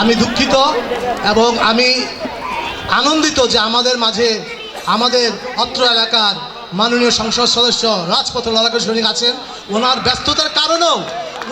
আমি দুঃখিত এবং আমি আনন্দিত যে আমাদের মাঝে আমাদের অত্র এলাকার মাননীয় সংসদ সদস্য রাজপথ সৈনিক আছেন। ওনার ব্যস্ততার কারণেও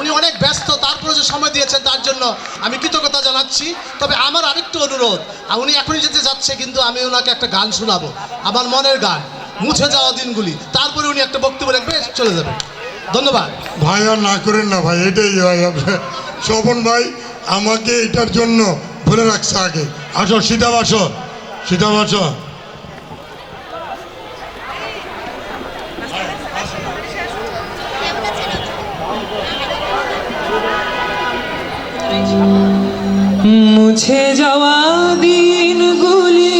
উনি অনেক ব্যস্ত, তারপরে যে সময় দিয়েছেন তার জন্য আমি কৃতজ্ঞতা জানাচ্ছি। তবে আমার আরেকটু অনুরোধ উনি এখনই যেতে যাচ্ছে, কিন্তু আমি ওনাকে একটা গান শোনাবো, আমার মনের গান, মুছে যাওয়া দিনগুলি। তারপরে উনি একটা বক্তব্য রাখবে, চলে যাবে। ধন্যবাদ। ভাই আর না করেন না ভাই, এটাই আপনার শোভন ভাই আমাকে এটার জন্য বলে রাখছে আগে। আসো সীতাব আসো সীতাব আসো মুছে যাওয়া দিনগুলি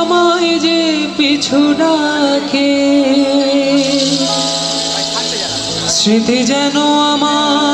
আমায় যে পিছু ডাকে। স্মৃতি যেন আমার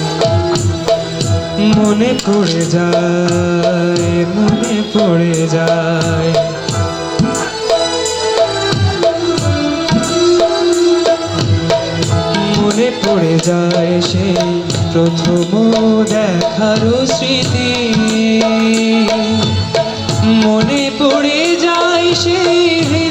মনে পড়ে যায়, মনে পড়ে যায়। মনে পড়ে যায় সেই প্রথম দেখার স্মৃতি। মনে পড়ে যায় সেই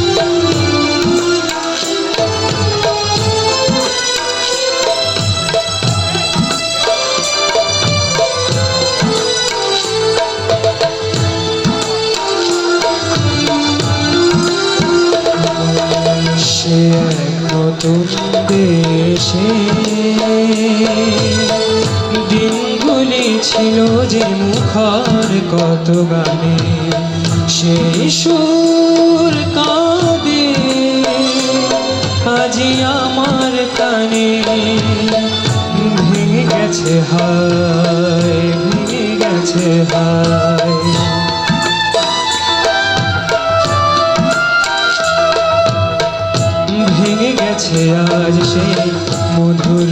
দেশে দিনগুলি ছিল যে মুখর কত গানে। সেই সুর কাঁদে আজি আমার কানে। ভেঙে গেছে হায়, ভেঙে গেছে হায়। গেছে আজ সেই মধুর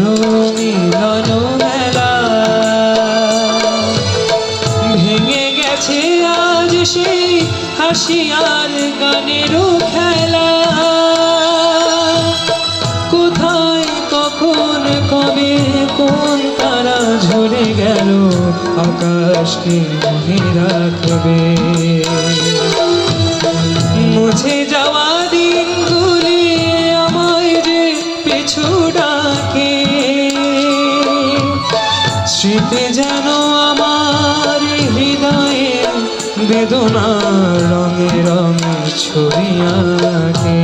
মিলন মেলা ভেঙে গেছে আজ সেই হাসি আর গানের খেলা। কোথায়, কখন, কবে, কোন তারা ঝরে গেল, আকাশকে মনে রাখবে। স্মৃতি যেন আমার হৃদয়ে বেদনা রঙে রঙে ছড়িয়াকে